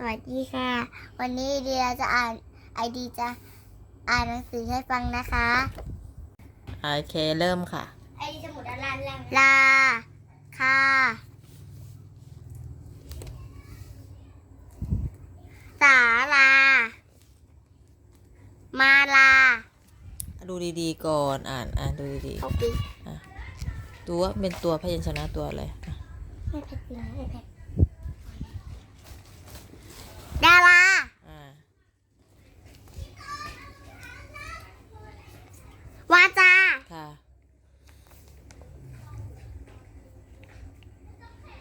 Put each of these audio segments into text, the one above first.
สวัสดีค่ะ วันนี้เดียจะอ่านไอดีจะอ่านหนังสือให้ฟังนะคะ โอเคเริ่มค่ะ ไอดีสมุดด้านล่างลาค่ะสาลา มาลา ดูดีๆก่อนอ่านอ่านดูดีโอเคๆดูว่าเป็นตัวพยัญชนะตัวอะไรอะ ไม่แพ็คจริงไม่แพ็ค ดาราอ่าวาจา ค่ะ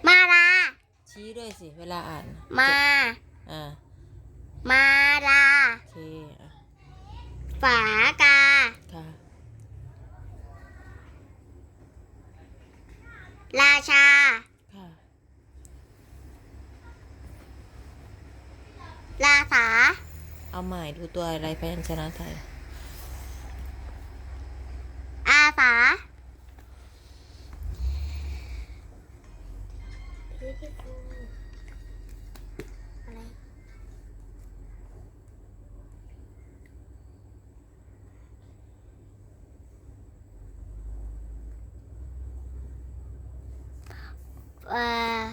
มาลาชี้ด้วยสิ เวลาอ่าน มา อ่า มาลา โอเคอะฝากา ค่ะ ราชา ค่ะ ลาสา เอาใหม่ดูตัวอะไรพยัญชนะไทย อาสาอะไรเอ่อ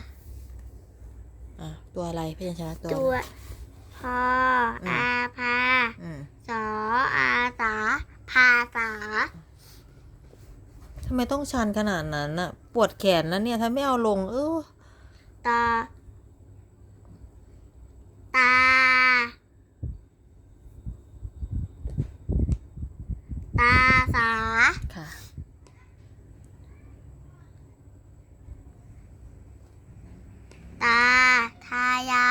อะ ตัวอะไรพยัญชนะตัวตัวอะไร พออาพาอืมสออาสาภาษาทำไมต้องชันขนาดนั้นอะปวดแขนนะเนี่ย ถ้าไม่เอาลง เออตา ตา ตาสาค่ะ ตา ทายา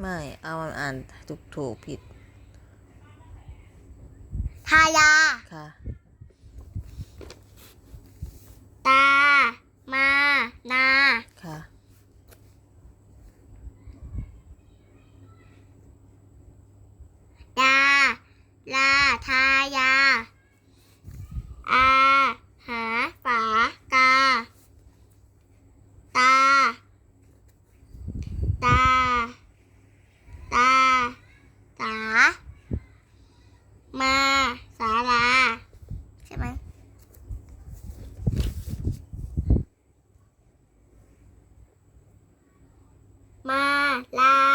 ไม่เอาอ่านถูกถูกผิดทายา ค่ะ ตา มา นา ค่ะ ดา ลา ทายาอา ลา